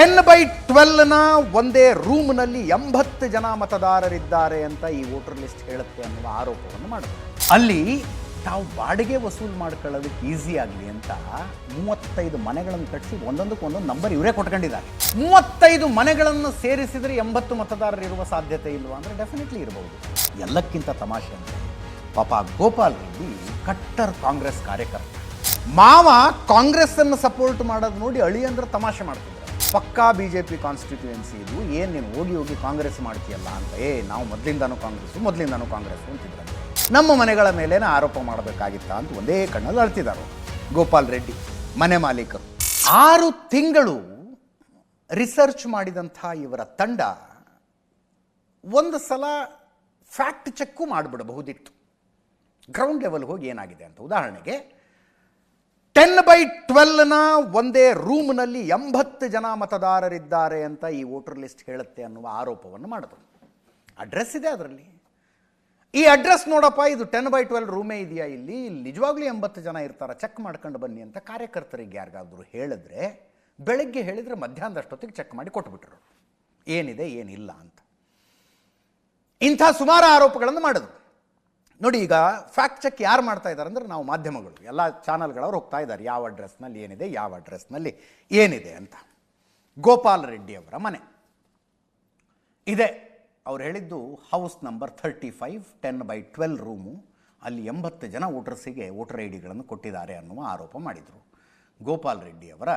Ten by ಟ್ವೆಲ್ನ ಒಂದೇ ರೂಮ್ನಲ್ಲಿ ಎಂಬತ್ತು ಜನ ಮತದಾರರಿದ್ದಾರೆ ಅಂತ ಈ ವೋಟರ್ ಲಿಸ್ಟ್ ಹೇಳುತ್ತೆ ಅನ್ನುವ ಆರೋಪವನ್ನು ಮಾಡಿದ್ರು. ಅಲ್ಲಿ ತಾವು ಬಾಡಿಗೆ ವಸೂಲು ಮಾಡ್ಕೊಳ್ಳೋದಕ್ಕೆ ಈಸಿ ಆಗಲಿ ಅಂತ ಮೂವತ್ತೈದು ಮನೆಗಳನ್ನು ಕಟ್ಟಿಸಿ ಒಂದೊಂದಕ್ಕೆ ಒಂದೊಂದು ನಂಬರ್ ಇವರೇ ಕೊಟ್ಕೊಂಡಿದ್ದಾರೆ. ಮೂವತ್ತೈದು ಮನೆಗಳನ್ನು ಸೇರಿಸಿದರೆ ಎಂಬತ್ತು ಮತದಾರರು ಇರುವ ಸಾಧ್ಯತೆ ಇಲ್ವಾ ಅಂದರೆ ಡೆಫಿನೆಟ್ಲಿ ಇರಬಹುದು ಎಲ್ಲಕ್ಕಿಂತ ತಮಾಷೆ ಅಂದರೆ ಪಾಪ ಗೋಪಾಲ್ ರೆಡ್ಡಿ ಕಟ್ಟರ್ ಕಾಂಗ್ರೆಸ್ ಕಾರ್ಯಕರ್ತ. ಮಾವ ಕಾಂಗ್ರೆಸ್ ಅನ್ನು ಸಪೋರ್ಟ್ ಮಾಡೋದು ನೋಡಿ ಅಳಿ ಅಂದ್ರೆ ತಮಾಷೆ ಮಾಡ್ತಿದ್ರು ಪಕ್ಕಾ ಬಿ ಜೆ ಪಿ ಕಾನ್ಸ್ಟಿಟ್ಯೂಯೆನ್ಸಿ ಇದು ಏನು ನೀನು ಹೋಗಿ ಹೋಗಿ ಕಾಂಗ್ರೆಸ್ ಮಾಡ್ತೀಯಲ್ಲ ಅಂತ, ಏ, ನಾವು ಮೊದಲಿಂದಾನು ಕಾಂಗ್ರೆಸ್ಸು, ಮೊದಲಿಂದಾನು ಕಾಂಗ್ರೆಸ್ ಅಂತಿದ್ರಂತೆ ನಮ್ಮ ಮನೆಗಳ ಮೇಲೇನೆ ಆರೋಪ ಮಾಡಬೇಕಾಗಿತ್ತ ಅಂತ ಒಂದೇ ಕಣ್ಣಲ್ಲಿ ಅಳ್ತಿದ್ದಾರೆ ಗೋಪಾಲ್ ರೆಡ್ಡಿ, ಮನೆ ಮಾಲೀಕರು. ಆರು ತಿಂಗಳು ರಿಸರ್ಚ್ ಮಾಡಿದಂಥ ಇವರ ತಂಡ ಒಂದು ಸಲ ಫ್ಯಾಕ್ಟ್ ಚೆಕ್ಕು ಮಾಡಿಬಿಡಬಹುದಿತ್ತು. ಗ್ರೌಂಡ್ ಲೆವೆಲ್ ಹೋಗಿ ಏನಾಗಿದೆ ಅಂತ. ಉದಾಹರಣೆಗೆ ಟೆನ್ ಬೈ ಟ್ವೆಲ್ನ ಒಂದೇ ರೂಮ್ನಲ್ಲಿ ಎಂಬತ್ತು ಜನ ಮತದಾರರಿದ್ದಾರೆ ಅಂತ ಈ ವೋಟರ್ ಲಿಸ್ಟ್ ಹೇಳುತ್ತೆ ಅನ್ನುವ ಆರೋಪವನ್ನು ಮಾಡಿದ್ರು. ಅಡ್ರೆಸ್ ಇದೆ ಅದರಲ್ಲಿ. ಈ ಅಡ್ರೆಸ್ ನೋಡಪ್ಪ, ಇದು ಟೆನ್ ಬೈ ಟ್ವೆಲ್ ರೂಮೇ ಇದೆಯಾ ಇಲ್ಲಿ? ನಿಜವಾಗ್ಲೂ ಎಂಬತ್ತು ಜನ ಇರ್ತಾರೆ? ಚೆಕ್ ಮಾಡ್ಕೊಂಡು ಬನ್ನಿ ಅಂತ ಕಾರ್ಯಕರ್ತರಿಗೆ ಯಾರಿಗಾದ್ರೂ ಹೇಳಿದ್ರೆ, ಬೆಳಗ್ಗೆ ಹೇಳಿದರೆ ಮಧ್ಯಾಹ್ನದಷ್ಟೊತ್ತಿಗೆ ಚೆಕ್ ಮಾಡಿ ಕೊಟ್ಬಿಟ್ರು. ಏನಿದೆ, ಏನಿಲ್ಲ ಅಂತ. ಇಂಥ ಸುಮಾರು ಆರೋಪಗಳನ್ನು ಮಾಡಿದ್ರು. ನೋಡಿ, ಈಗ ಫ್ಯಾಕ್ಟ್ ಚೆಕ್ ಯಾರು ಮಾಡ್ತಾ ಇದ್ದಾರೆ ಅಂದರೆ ನಾವು ಮಾಧ್ಯಮಗಳು. ಎಲ್ಲ ಚಾನಲ್ಗಳವ್ರು ಹೋಗ್ತಾ ಇದ್ದಾರೆ. ಯಾವ ಅಡ್ರೆಸ್ನಲ್ಲಿ ಏನಿದೆ, ಯಾವ ಅಡ್ರೆಸ್ನಲ್ಲಿ ಏನಿದೆ ಅಂತ. ಗೋಪಾಲ್ ರೆಡ್ಡಿ ಅವರ ಮನೆ. ಇದೆ. ಅವ್ರು ಹೇಳಿದ್ದು house number thirty five ten by twelve room ಅಲ್ಲಿ ಎಂಬತ್ತು ಜನ ವೋಟರ್ಸಿಗೆ ವೋಟರ್ ಐ ಡಿಗಳನ್ನು ಕೊಟ್ಟಿದ್ದಾರೆ ಅನ್ನುವ ಆರೋಪ ಮಾಡಿದರು. ಗೋಪಾಲ್ ರೆಡ್ಡಿ ಅವರ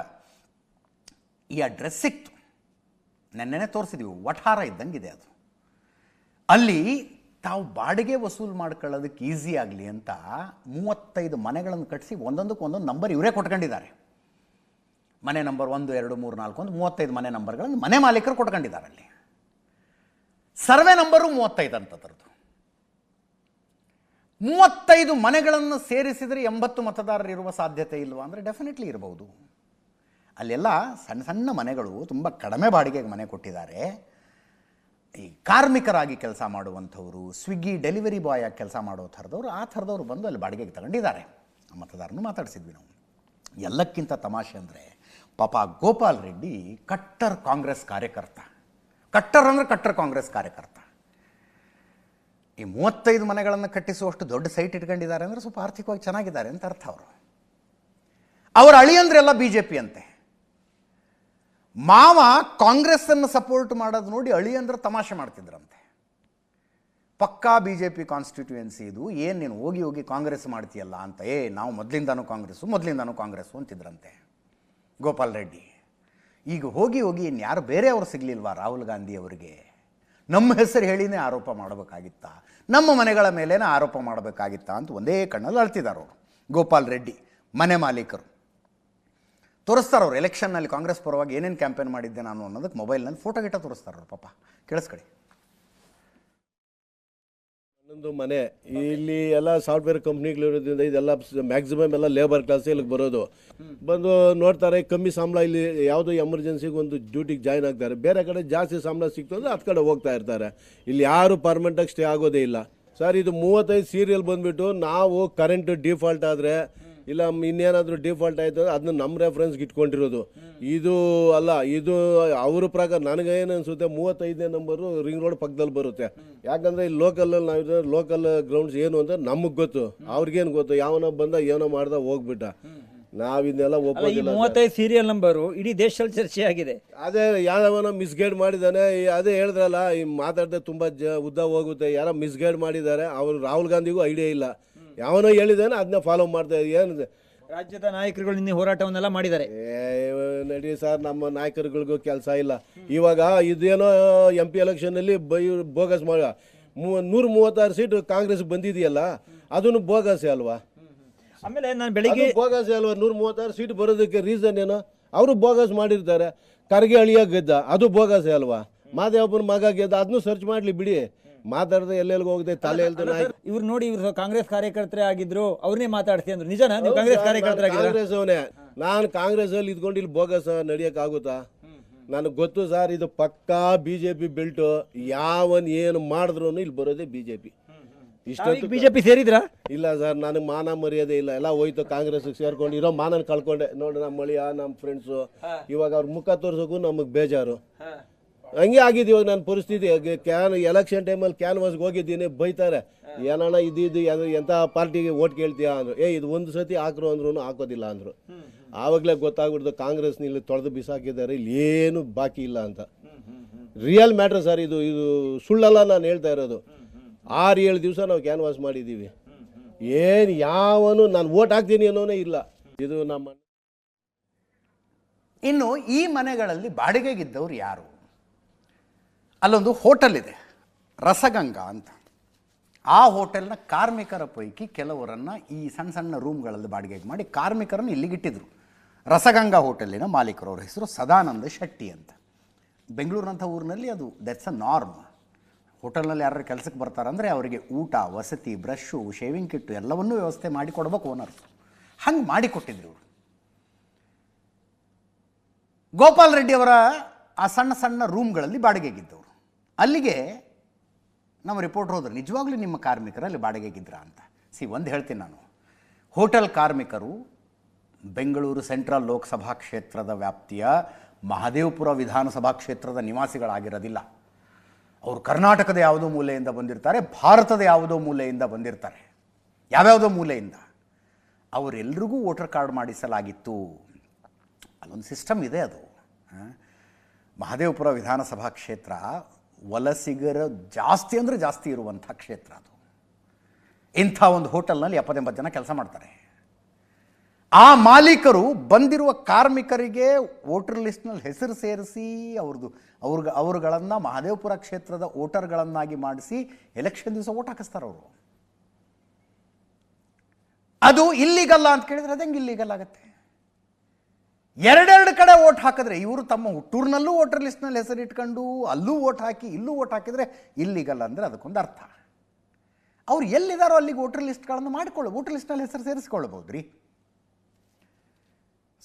ಈ ಅಡ್ರೆಸ್ ಸಿಕ್ತು. ನೆನ್ನೆನೆ ತೋರಿಸಿದ್ವಿ. ವಠಾರ ಇದ್ದಂಗಿದೆ ಅದು. ಅಲ್ಲಿ ತಾವು ಬಾಡಿಗೆ ವಸೂಲು ಮಾಡ್ಕೊಳ್ಳೋದಕ್ಕೆ ಈಸಿ ಆಗಲಿ ಅಂತ ಮೂವತ್ತೈದು ಮನೆಗಳನ್ನು ಕಟ್ಟಿಸಿ ಒಂದೊಂದಕ್ಕೆ ಒಂದೊಂದು ನಂಬರ್ ಇವರೇ ಕೊಟ್ಕೊಂಡಿದ್ದಾರೆ. ಮನೆ ನಂಬರ್ ಒಂದು, ಎರಡು, ಮೂರು, ನಾಲ್ಕು, ಒಂದು, ಮೂವತ್ತೈದು ಮನೆ ನಂಬರ್ಗಳನ್ನು ಮನೆ ಮಾಲೀಕರು ಕೊಟ್ಕೊಂಡಿದ್ದಾರೆ ಅಲ್ಲಿ. ಸರ್ವೆ ನಂಬರು ಮೂವತ್ತೈದು ಅಂತದ್ರದ್ದು ಮೂವತ್ತೈದು ಮನೆಗಳನ್ನು ಸೇರಿಸಿದರೆ ಎಂಬತ್ತು ಮತದಾರರು ಇರುವ ಸಾಧ್ಯತೆ ಇಲ್ವಾ ಅಂದರೆ ಡೆಫಿನೆಟ್ಲಿ ಇರಬಹುದು ಅಲ್ಲೆಲ್ಲ ಸಣ್ಣ ಸಣ್ಣ ಮನೆಗಳು ತುಂಬ ಕಡಿಮೆ ಬಾಡಿಗೆಗೆ ಮನೆ ಕೊಟ್ಟಿದ್ದಾರೆ. ಈ ಕಾರ್ಮಿಕರಾಗಿ ಕೆಲಸ ಮಾಡುವಂಥವರು ಸ್ವಿಗ್ಗಿ ಡೆಲಿವರಿ ಬಾಯ್ ಆಗಿ ಕೆಲಸ ಮಾಡೋ ಥರದವ್ರು, ಆ ಥರದವ್ರು ಬಂದು ಅಲ್ಲಿ ಬಾಡಿಗೆಗೆ ತಗೊಂಡಿದ್ದಾರೆ. ಮತದಾರನು ಮಾತಾಡಿಸಿದ್ವಿ ನಾವು. ಎಲ್ಲಕ್ಕಿಂತ ತಮಾಷೆ ಅಂದರೆ, ಪಾಪ ಗೋಪಾಲ್ ರೆಡ್ಡಿ ಕಟ್ಟರ್ ಕಾಂಗ್ರೆಸ್ ಕಾರ್ಯಕರ್ತ. ಕಟ್ಟರ್ ಅಂದರೆ ಕಟ್ಟರ್ ಕಾಂಗ್ರೆಸ್ ಕಾರ್ಯಕರ್ತ. ಈ ಮೂವತ್ತೈದು ಮನೆಗಳನ್ನು ಕಟ್ಟಿಸುವಷ್ಟು ದೊಡ್ಡ ಸೈಟ್ ಇಟ್ಕೊಂಡಿದ್ದಾರೆ ಅಂದರೆ ಸ್ವಲ್ಪ ಆರ್ಥಿಕವಾಗಿ ಚೆನ್ನಾಗಿದ್ದಾರೆ ಅಂತ ಅರ್ಥ ಅವರು. ಅವರ ಅಳಿಯಂದ್ರೆಲ್ಲ ಬಿ ಜೆ ಪಿ ಅಂತೆ. ಮಾವ ಕಾಂಗ್ರೆಸ್ ಅನ್ನು ಸಪೋರ್ಟ್ ಮಾಡೋದು ನೋಡಿ ಅಳಿ ಅಂದ್ರೆ ತಮಾಷೆ ಮಾಡ್ತಿದ್ರಂತೆ. ಪಕ್ಕಾ ಬಿ ಜೆ ಪಿ ಕಾನ್ಸ್ಟಿಟ್ಯೂಯೆನ್ಸಿ ಇದು, ಏನು ನೀನು ಹೋಗಿ ಹೋಗಿ ಕಾಂಗ್ರೆಸ್ ಮಾಡ್ತೀಯಲ್ಲ ಅಂತ, ಏ, ನಾವು ಮೊದಲಿಂದಾನು ಕಾಂಗ್ರೆಸ್ಸು ಮೊದಲಿಂದಾನು ಕಾಂಗ್ರೆಸ್ಸು ಅಂತಿದ್ರಂತೆ. ಗೋಪಾಲ್ ರೆಡ್ಡಿ, ಈಗ ಹೋಗಿ ಹೋಗಿ ಇನ್ಯಾರು ಬೇರೆಯವರು ಸಿಗಲಿಲ್ವಾ ರಾಹುಲ್ ಗಾಂಧಿ ಅವರಿಗೆ? ನಮ್ಮ ಹೆಸರು ಹೇಳಿನೇ ಆರೋಪ ಮಾಡಬೇಕಾಗಿತ್ತಾ? ನಮ್ಮ ಮನೆಗಳ ಮೇಲೇನೆ ಆರೋಪ ಮಾಡಬೇಕಾಗಿತ್ತಾ ಅಂತ ಒಂದೇ ಕಣ್ಣಲ್ಲಿ ಅಳ್ತಿದ್ದಾರೆ ಅವರು. ಗೋಪಾಲ್ ರೆಡ್ಡಿ, ಮನೆ ಮಾಲೀಕರು. ತೋರಿಸ್ತಾರೆ ಅವ್ರು ಎಲೆಕ್ಷನ್ನಲ್ಲಿ ಕಾಂಗ್ರೆಸ್ ಪರವಾಗಿ ಏನೇನು ಕ್ಯಾಂಪೇನ್ ಮಾಡಿದ್ದೆ ನಾನು ಅನ್ನೋದಕ್ಕೆ ಮೊಬೈಲ್ನಲ್ಲಿ ಫೋಟೋ ಗಿಟ ತೋರಿಸ್ತಾರೆ ಅವ್ರು ಪಾಪ. ಕೇಳಿಸ್ಕೊಳ್ಳಿ. ನನ್ನೊಂದು ಮನೆ, ಇಲ್ಲಿ ಎಲ್ಲ ಸಾಫ್ಟ್ವೇರ್ ಕಂಪ್ನಿಗಳಿರೋದ್ರಿಂದ ಇದೆಲ್ಲ ಮ್ಯಾಕ್ಸಿಮಮ್ ಎಲ್ಲ ಲೇಬರ್ ಕ್ಲಾಸ್ ಇಲ್ಲಿಗೆ ಬರೋದು. ಬಂದು ನೋಡ್ತಾರೆ, ಕಮ್ಮಿ ಸಂಬಳ ಇಲ್ಲಿ ಯಾವುದೋ ಎಮರ್ಜೆನ್ಸಿಗೆ ಒಂದು ಡ್ಯೂಟಿಗೆ ಜಾಯ್ನ್ ಆಗ್ತಾರೆ. ಬೇರೆ ಕಡೆ ಜಾಸ್ತಿ ಸಂಬಳ ಸಿಕ್ತು ಅಂದರೆ ಅದು ಕಡೆ ಹೋಗ್ತಾ ಇರ್ತಾರೆ. ಇಲ್ಲಿ ಯಾರು ಪರ್ಮನೆಂಟಾಗಿ ಸ್ಟೇ ಆಗೋದೇ ಇಲ್ಲ. ಸರ್, ಇದು ಮೂವತ್ತೈದು ಸೀರಿಯಲ್ ಬಂದುಬಿಟ್ಟು ನಾವು ಕರೆಂಟ್ ಡಿಫಾಲ್ಟ್ ಆದರೆ ಇಲ್ಲ ಇನ್ನೇನಾದರೂ ಡಿಫಾಲ್ಟ್ ಆಯಿತು ಅದನ್ನ ನಮ್ಮ ರೆಫರೆನ್ಸ್ಗೆ ಇಟ್ಕೊಂಡಿರೋದು. ಇದು ಅಲ್ಲ ಇದು ಅವ್ರ ಪ್ರಕಾರ ನನಗೇನು ಅನಿಸುತ್ತೆ ಮೂವತ್ತೈದನೇ ನಂಬರು ರಿಂಗ್ ರೋಡ್ ಪಕ್ಕದಲ್ಲಿ ಬರುತ್ತೆ. ಯಾಕಂದರೆ ಇಲ್ಲಿ ಲೋಕಲಲ್ಲಿ ನಾವು ಲೋಕಲ್ ಗ್ರೌಂಡ್ಸ್ ಏನು ಅಂತ ನಮಗೆ ಗೊತ್ತು. ಅವ್ರಿಗೇನು ಗೊತ್ತು? ಯಾವನೋ ಬಂದ ಏನೋ ಮಾಡ್ದ ಹೋಗ್ಬಿಟ್ಟ. ನಾವಿದನ್ನೆಲ್ಲ ಇದನ್ನೆಲ್ಲ ಮೂವತ್ತೈದು ಸೀರಿಯಲ್ ನಂಬರು ಇಡೀ ದೇಶದಲ್ಲಿ ಚರ್ಚೆ ಆಗಿದೆ ಅದೇ ಯಾರವನ ಮಿಸ್ಗೈಡ್ ಮಾಡಿದ್ದಾನೆ. ಅದೇ ಹೇಳಿದ್ರಲ್ಲ ಈ ಮಾತಾಡದೆ ತುಂಬ ಜ ಉದ್ದ ಹೋಗುತ್ತೆ. ಯಾರೋ ಮಿಸ್ಗೈಡ್ ಮಾಡಿದ್ದಾರೆ. ಅವರು ರಾಹುಲ್ ಗಾಂಧಿಗೂ ಐಡಿಯಾ ಇಲ್ಲ. ಯಾವನೋ ಹೇಳಿದಾನೆ ಅದನ್ನ ಫಾಲೋ ಮಾಡ್ತಾ ಏನಿದೆ ರಾಜ್ಯದ ನಾಯಕರುಗಳು ನಿನ್ನೆ ಹೋರಾಟವನ್ನೆಲ್ಲ ಮಾಡಿದ್ದಾರೆ. ಏ ನಡಿ ಸರ್ ನಮ್ಮ ನಾಯಕರುಗಳಿಗೂ ಕೆಲಸ ಇಲ್ಲ. ಇವಾಗ ಇದೇನೋ ಎಂ ಪಿ ಎಲೆಕ್ಷನಲ್ಲಿ ಬೈ ಬೋಗಸ್ ಮಾಡ ನೂರ ಮೂವತ್ತಾರು ಸೀಟು ಕಾಂಗ್ರೆಸ್ ಬಂದಿದೆಯಲ್ಲ ಅದನ್ನು ಬೋಗಸೆ ಅಲ್ವಾ? ಆಮೇಲೆ ನಾನು ಬೆಳಿಗ್ಗೆ ಬೋಗಸೆ ಬೋಗಸ್ ಅಲ್ವಾ? ನೂರ ಮೂವತ್ತಾರು ಸೀಟ್ ಬರೋದಕ್ಕೆ ರೀಸನ್ ಏನು? ಅವರು ಬೋಗಸ್ ಮಾಡಿರ್ತಾರೆ. ಕರ್ಗೆ ಅಳಿಯ ಗೆದ್ದ ಅದು ಬೋಗಸೆ ಅಲ್ವಾ? ಮಾದೇವಪ್ಪನ ಮಗ ಗೆದ್ದ ಅದನ್ನು ಸರ್ಚ್ ಮಾಡಲಿ ಬಿಡಿ. ಮಾತಾಡದೆ ಎಲ್ಲೆಲ್ಲಿ ಹೋಗದೆ ತಲೆ ಎಲ್ದು ಇವ್ರು ನೋಡಿ ಇವ್ರು ಕಾಂಗ್ರೆಸ್ ಕಾರ್ಯಕರ್ತರೇ ಆಗಿದ್ರು ಅವ್ರನ್ನೇ ಮಾತಾಡ್ತಿ ಅಂದ್ರು. ನಿಜನಾ? ನೀವು ಕಾಂಗ್ರೆಸ್ ಕಾರ್ಯಕರ್ತರ ಕಾಂಗ್ರೆಸ್ ಅವನೇ. ನಾನು ಕಾಂಗ್ರೆಸ್ ಅಲ್ಲಿ ಇದ್ಕೊಂಡು ಇಲ್ಲಿ ಬೋಗಸ್ ನಡಿಯಕ್ ಆಗುತ್ತಾ? ನನಗೆ ಗೊತ್ತು ಸರ್ ಇದು ಪಕ್ಕಾ ಬಿ ಜೆ ಪಿ ಬೆಲ್ಟು ಯಾವನ್ ಏನು ಮಾಡಿದ್ರು ಇಲ್ಲಿ ಬರೋದೇ ಬಿ ಜೆ ಪಿ ಇಷ್ಟೊತ್ತು ಬಿಜೆಪಿ ಸೇರಿದ್ರಾ? ಇಲ್ಲ ಸರ್ ನನಗೆ ಮಾನ ಮರ್ಯಾದೆ ಇಲ್ಲ. ಎಲ್ಲ ಹೋಯ್ತು ಕಾಂಗ್ರೆಸ್ ಸೇರ್ಕೊಂಡು ಇರೋ ಮಾನನ ಕಳ್ಕೊಂಡೆ. ನೋಡಿ ನಮ್ಮ ಮಳಿಯ ನಮ್ಮ ಫ್ರೆಂಡ್ಸು ಇವಾಗ ಅವ್ರ ಮುಖ ತೋರ್ಸೋಕು ನಮಗೆ ಬೇಜಾರು. ಹಂಗೆ ಆಗಿದೆ ಇವಾಗ ನನ್ನ ಪರಿಸ್ಥಿತಿ. ಕ್ಯಾನ್ ಎಲೆಕ್ಷನ್ ಟೈಮಲ್ಲಿ ಕ್ಯಾನ್ವಾಸ್ಗೆ ಹೋಗಿದ್ದೀನಿ, ಬೈತಾರೆ. ಏನಣ್ಣ ಇದು ಇದು ಎಂಥ ಪಾರ್ಟಿಗೆ ಓಟ್ ಕೇಳ್ತೀಯಾ ಅಂದರು. ಏ, ಇದು ಒಂದು ಸತಿ ಹಾಕ್ರು ಅಂದ್ರೂ ಹಾಕೋದಿಲ್ಲ ಅಂದರು. ಆವಾಗಲೇ ಗೊತ್ತಾಗ್ಬಿಡ್ದು ಕಾಂಗ್ರೆಸ್ ಇಲ್ಲಿ ತೊಳೆದು ಬಿಸಾಕಿದ್ದಾರೆ, ಇಲ್ಲಿ ಏನು ಬಾಕಿ ಇಲ್ಲ ಅಂತ. ರಿಯಲ್ ಮ್ಯಾಟ್ರ್ ಸರ್ ಇದು ಇದು ಸುಳ್ಳಲ್ಲ ನಾನು ಹೇಳ್ತಾ ಇರೋದು. ಆರು ಏಳು ದಿವಸ ನಾವು ಕ್ಯಾನ್ವಾಸ್ ಮಾಡಿದ್ದೀವಿ ಏನು ಯಾವನು ನಾನು ಓಟ್ ಹಾಕ್ತೀನಿ ಅನ್ನೋನೇ ಇಲ್ಲ. ಇದು ನಮ್ಮ ಇನ್ನು ಈ ಮನೆಗಳಲ್ಲಿ ಬಾಡಿಗೆಗಿದ್ದವ್ರು ಯಾರು? ಅಲ್ಲೊಂದು ಹೋಟೆಲ್ ಇದೆ, ರಸಗಂಗಾ ಅಂತ. ಆ ಹೋಟೆಲ್ನ ಕಾರ್ಮಿಕರ ಪೈಕಿ ಕೆಲವರನ್ನು ಈ ಸಣ್ಣ ಸಣ್ಣ ರೂಮ್ಗಳಲ್ಲಿ ಬಾಡಿಗೆಗೆ ಮಾಡಿ ಕಾರ್ಮಿಕರನ್ನು ಇಲ್ಲಿಗಿಟ್ಟಿದ್ರು ರಸಗಂಗಾ ಹೋಟೆಲಿನ ಮಾಲೀಕರು ಅವರ ಹೆಸರು ಸದಾನಂದ ಶೆಟ್ಟಿ ಅಂತ. ಬೆಂಗಳೂರಿನಂಥ ಊರಿನಲ್ಲಿ ಅದು ದಟ್ಸ್ ಅ ನಾರ್ಮ್ ಹೋಟೆಲ್ನಲ್ಲಿ ಯಾರು ಕೆಲಸಕ್ಕೆ ಬರ್ತಾರಂದರೆ ಅವರಿಗೆ ಊಟ, ವಸತಿ, ಬ್ರಷ್ಷು ಶೇವಿಂಗ್ ಕಿಟ್ಟು ಎಲ್ಲವನ್ನೂ ವ್ಯವಸ್ಥೆ ಮಾಡಿ ಕೊಡ್ಬೇಕು ಓನರ್ಸ್ ಹಂಗೆ ಮಾಡಿಕೊಟ್ಟಿದ್ರು ಇವರು. ಗೋಪಾಲ್ ರೆಡ್ಡಿ ಅವರ ಆ ಸಣ್ಣ ಸಣ್ಣ ರೂಮ್ಗಳಲ್ಲಿ ಬಾಡಿಗೆಗಿದ್ದವರು ಅಲ್ಲಿಗೆ ನಮ್ಮ ರಿಪೋರ್ಟರ್ ಹೋದ್ರು. ನಿಜವಾಗ್ಲೂ ನಿಮ್ಮ ಕಾರ್ಮಿಕರಲ್ಲಿ ಬಾಡಿಗೆಗಿದ್ರ ಅಂತ. ಸಿ, ಒಂದು ಹೇಳ್ತೀನಿ ನಾನು. ಹೋಟೆಲ್ ಕಾರ್ಮಿಕರು ಬೆಂಗಳೂರು ಸೆಂಟ್ರಲ್ ಲೋಕಸಭಾ ಕ್ಷೇತ್ರದ ವ್ಯಾಪ್ತಿಯ ಮಹದೇವಪುರ ವಿಧಾನಸಭಾ ಕ್ಷೇತ್ರದ ನಿವಾಸಿಗಳಾಗಿರೋದಿಲ್ಲ. ಅವರು ಕರ್ನಾಟಕದ ಯಾವುದೋ ಮೂಲೆಯಿಂದ ಬಂದಿರ್ತಾರೆ, ಭಾರತದ ಯಾವುದೋ ಮೂಲೆಯಿಂದ ಬಂದಿರ್ತಾರೆ. ಯಾವ್ಯಾವುದೋ ಮೂಲೆಯಿಂದ. ಅವರೆಲ್ರಿಗೂ ವೋಟರ್ ಕಾರ್ಡ್ ಮಾಡಿಸಲಾಗಿತ್ತು. ಅಲ್ಲೊಂದು ಸಿಸ್ಟಮ್ ಇದೆ ಅದು? ಮಹದೇವಪುರ ವಿಧಾನಸಭಾ ಕ್ಷೇತ್ರ ವಲಸಿಗರ ಜಾಸ್ತಿ ಅಂದರೆ ಜಾಸ್ತಿ ಇರುವಂಥ ಕ್ಷೇತ್ರ ಅದು. ಇಂಥ ಒಂದು ಹೋಟೆಲ್ನಲ್ಲಿ ಎಪ್ಪತ್ತೆಂಬತ್ತು ಜನ ಕೆಲಸ ಮಾಡ್ತಾರೆ. ಆ ಮಾಲೀಕರು ಬಂದಿರುವ ಕಾರ್ಮಿಕರಿಗೆ ವೋಟರ್ ಲಿಸ್ಟ್ನಲ್ಲಿ ಹೆಸರು ಸೇರಿಸಿ ಅವ್ರದ್ದು, ಅವ್ರಿಗೆ, ಅವರುಗಳನ್ನು ಮಹದೇವಪುರ ಕ್ಷೇತ್ರದ ವೋಟರ್ಗಳನ್ನಾಗಿ ಮಾಡಿಸಿ ಎಲೆಕ್ಷನ್ ದಿವಸ ಓಟ್ ಹಾಕಿಸ್ತಾರೆ ಅವರು. ಅದು ಇಲ್ಲಿಗಲ್ಲ ಅಂತ ಕೇಳಿದರೆ ಅದಂಗೆ ಇಲ್ಲಿಗಲ್ ಆಗುತ್ತೆ. ಎರಡೆರಡು ಕಡೆ ಓಟ್ ಹಾಕಿದ್ರೆ ಇವರು ತಮ್ಮ ಹುಟ್ಟೂರಿನಲ್ಲೂ ವೋಟರ್ ಲಿಸ್ಟ್ನಲ್ಲಿ ಹೆಸರಿಟ್ಕೊಂಡು ಅಲ್ಲೂ ಓಟ್ ಹಾಕಿ, ಇಲ್ಲೂ ಓಟ್ ಹಾಕಿದ್ರೆ ಇಲ್ಲಿಗಲ್ಲ ಅಂದರೆ ಅದಕ್ಕೊಂದು ಅರ್ಥ. ಅವ್ರು ಎಲ್ಲಿದ್ದಾರೋ ಅಲ್ಲಿಗೆ ವೋಟರ್ ಲಿಸ್ಟ್ಗಳನ್ನು ಮಾಡಿಕೊಳ್ಳ, ವೋಟರ್ ಲಿಸ್ಟ್ನಲ್ಲಿ ಹೆಸರು ಸೇರಿಸ್ಕೊಳ್ಬೋದ್ರಿ? ರೀ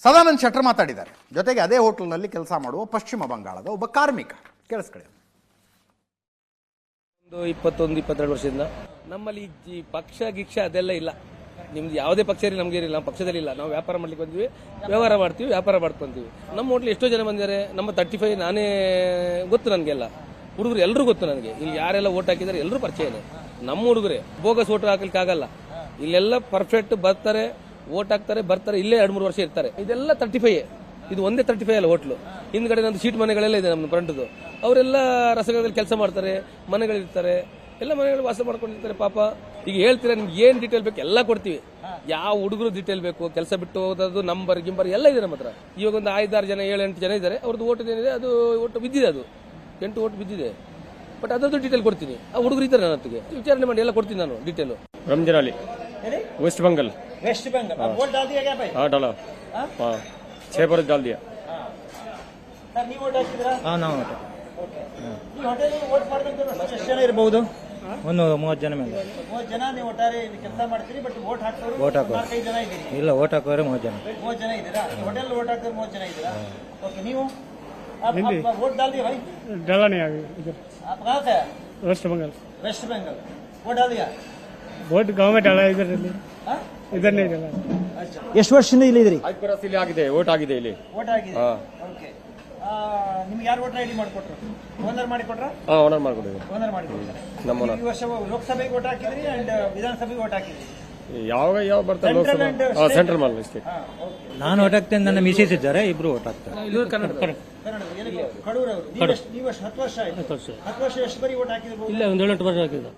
ಸದಾನಂದ್ ಶೆಟ್ಟರ್ ಮಾತಾಡಿದ್ದಾರೆ. ಜೊತೆಗೆ ಅದೇ ಹೋಟೆಲ್ನಲ್ಲಿ ಕೆಲಸ ಮಾಡುವ ಪಶ್ಚಿಮ ಬಂಗಾಳದ ಒಬ್ಬ ಕಾರ್ಮಿಕ. ಕೇಳಿಸ್ಕೊಳ್ಳಿ ಒಂದು ಇಪ್ಪತ್ತೊಂದು, ಇಪ್ಪತ್ತೆರಡು ವರ್ಷದಿಂದ ನಮ್ಮಲ್ಲಿ ಈ ಪಕ್ಷ, ಗಿಕ್ಷ ಅದೆಲ್ಲ ಇಲ್ಲ. ನಿಮ್ದು ಯಾವುದೇ ಪಕ್ಷ ಇರಲಿ, ನಮ್ಗೆ ಇರಲಿಲ್ಲ ನಮ್ಮ ಪಕ್ಷದಲ್ಲಿ ಇಲ್ಲ. ನಾವು ವ್ಯಾಪಾರ ಮಾಡ್ಲಿಕ್ಕೆ ಬಂದ್ವಿ, ವ್ಯವಹಾರ ಮಾಡ್ತೀವಿ, ವ್ಯಾಪಾರ ಮಾಡ್ಕೊಂತೀವಿ. ನಮ್ಮ ಹೋಟ್ಲು ಎಷ್ಟೋ ಜನ ಬಂದಿದ್ದಾರೆ, ನಮ್ಮ ತರ್ಟಿ ಫೈವ್ ನಾನೇ ಗೊತ್ತು ನನಗೆಲ್ಲ. ಹುಡುಗರು ಎಲ್ಲರೂ ಗೊತ್ತು ನನಗೆ. ಇಲ್ಲಿ ಯಾರೆಲ್ಲ ಓಟ್ ಹಾಕಿದ್ದಾರೆ ಎಲ್ಲರೂ ಪರಿಚಯ ಇದೆ. ನಮ್ಮ ಹುಡುಗರೇ ಬೋಗಸ್ ಓಟ್ ಹಾಕ್ಲಿಕ್ಕೆ ಆಗಲ್ಲ. ಇಲ್ಲೆಲ್ಲ ಪರ್ಫೆಕ್ಟ್ ಬರ್ತಾರೆ ಓಟ್ ಹಾಕ್ತಾರೆ, ಬರ್ತಾರೆ, ಇಲ್ಲೇ ಎರಡು ಮೂರು ವರ್ಷ ಇರ್ತಾರೆ. ಇದೆಲ್ಲ ತರ್ಟಿ ಫೈವ್ ಇದು ಒಂದೇ ತರ್ಟಿ ಫೈವ್ ಅಲ್ಲ ಹೋಟ್ಲು ಹಿಂದ್ಗಡೆ ನಂದು ಸೀಟ್ ಮನೆಗಳೆಲ್ಲ ಇದೆ ನಮ್ಮ ಫ್ರಂಟ್ದು ಅವರೆಲ್ಲ ರಸಗಳಲ್ಲಿ ಕೆಲಸ ಮಾಡ್ತಾರೆ, ಮನೆಗಳಿರ್ತಾರೆ. ಎಲ್ಲ ಮನೆಗಳು ವಾಸ ಮಾಡ್ಕೊಂಡಿರ್ತಾರೆ ಪಾಪ. ಈಗ ಹೇಳ್ತೀರಾ ನಿಮ್ಗೆ ಏನು ಡೀಟೇಲ್ ಬೇಕು ಎಲ್ಲ ಕೊಡ್ತೀವಿ. ಯಾವ ಹುಡುಗರು ಡೀಟೇಲ್ ಬೇಕು ಕೆಲಸ ಬಿಟ್ಟು ಹೋಗೋದು ನಂಬರ್ ಗಿಂಬರ್ ಎಲ್ಲ ಇದೆ ನಮ್ಮ ಹತ್ರ. ಇವಾಗ ಒಂದು ಐದಾರು ಜನ ಏಳು ಎಂಟು ಜನ ಇದ್ದಾರೆ ಅವ್ರದ್ದು ಓಟ್ ಏನಿದೆ ಅದು ಒಟ್ಟು ಬಿದ್ದಿದೆ ಅದು. ಎಂಟು ಓಟ್ ಬಿದ್ದಿದೆ. ಬಟ್ ಅದರದ್ದು ಡೀಟೇಲ್ ಕೊಡ್ತೀನಿ. ಆ ಹುಡುಗರು ಇದ್ದಾರೆ ನನ್ನ ಹತ್ತಿಗೆ. ವಿಚಾರಣೆ ಮಾಡಿ ಎಲ್ಲ ಕೊಡ್ತೀನಿ ನಾನು detail Ranjan Ali west Bengal west Bengal ಹಾಂ. ಡಾಲ. ಹಾಂ? ಹಾಂ. ನಾವು ಇರ್ಬೋದು? ಹೋಟೆಲ್ ವೋಟ್ ಮಾಡ್ಬೇಕು ಎಷ್ಟು ಜನ ಇರಬಹುದು ಒಂದು ಮೂವತ್ತು ಜನ ಮೇಲೆ ಮೂವತ್ತು ಜನ ನೀವು ಒಟ್ಟಾರೆ ಕೆಲಸ ಮಾಡ್ತೀರಿ ಬಟ್ ವೋಟ್ ಹಾಕೋರು Vote ಹಾಕೋರು. ನಾಲ್ಕೈದು ಜನ ಇದ್ದೀರಿ ಇಲ್ಲ ಓಟ್ ಹಾಕೋರೆ ಮೂವತ್ತು ಜನ ಮೂವತ್ತು ಜನ ಇದ್ದೀರಾ ಹೋಟೆಲ್ ವೋಟ್ ಹಾಕೋರು ಮೂವತ್ತು ಜನ ಇದ್ದೀರಾ ओके ನೀವು आप आप वोट डाल दिए भाई डाला नहीं अभी इधर आप कहाँ से West Bengal West Bengal vote डाल दिया वोट गांव में डाला इधर नहीं हाँ? इधर नहीं डाला अच्छा ಎಷ್ಟು ವರ್ಷದಿಂದ ಇಲ್ಲಿ ಇದ್ರಿ ಐದು ಬರಸ್ ಇಲ್ಲಿ ಆಗಿದೆ ಓಟ್ ಆಗಿದೆ ಇಲ್ಲಿ ವೋಟ್ ಆಗಿದೆ ಓಕೆ ನಿಮ್ಗೆ ಯಾರು ವೋಟರ್ ಐಡಿ ಮಾಡಿಕೊಟ್ರು ಓನರ್ ಮಾಡಿಕೊಟ್ರ? ಹಾ ಓನರ್ ಮಾಡ್ಕೊಟ್ಟಿದೆ ಓನರ್ ಮಾಡಿಕೊಡ್ತಾರೆ ನಮ್ಮ owner. ಈ ವರ್ಷ ಲೋಕಸಭೆಗೆ ವೋಟ್ ಹಾಕಿದ್ರಿ ಅಂಡ್ ವಿಧಾನಸಭೆಗೆ ವೋಟ್ ಹಾಕಿದ್ರಿ. ಯಾವಾಗ ಯಾವ ಬರ್ತಾರೆ ಲೋಕಸಭಾ. ಸೆಂಟ್ರಲ್ ಮಾಲ್ ಓಕೆ ನಾನು ಓಟ್ ಹಾಕ್ತೇನೆ ನನ್ನ ಮಿಸೇಸ್ ಇದ್ದಾರೆ ಇಬ್ರು ಓಟ್ ಹಾಕ್ತಾರೆ. ಕನ್ನಡ ಎಲ್ಲಿ ಕಡೂರವರು. ನೀವು ಎಷ್ಟು ನೀವು ಎಷ್ಟು ಹತ್ತು ವರ್ಷ ಆಯ್ತು. ಹತ್ತು ವರ್ಷ. ಎಷ್ಟು ಬರಿ ವೋಟ್ ಹಾಕಿದ್ರು ಇಲ್ಲ ಒಂದ್ ಏಳೆಂಟು ವರ್ಷ ಹಾಕಿದ್ದು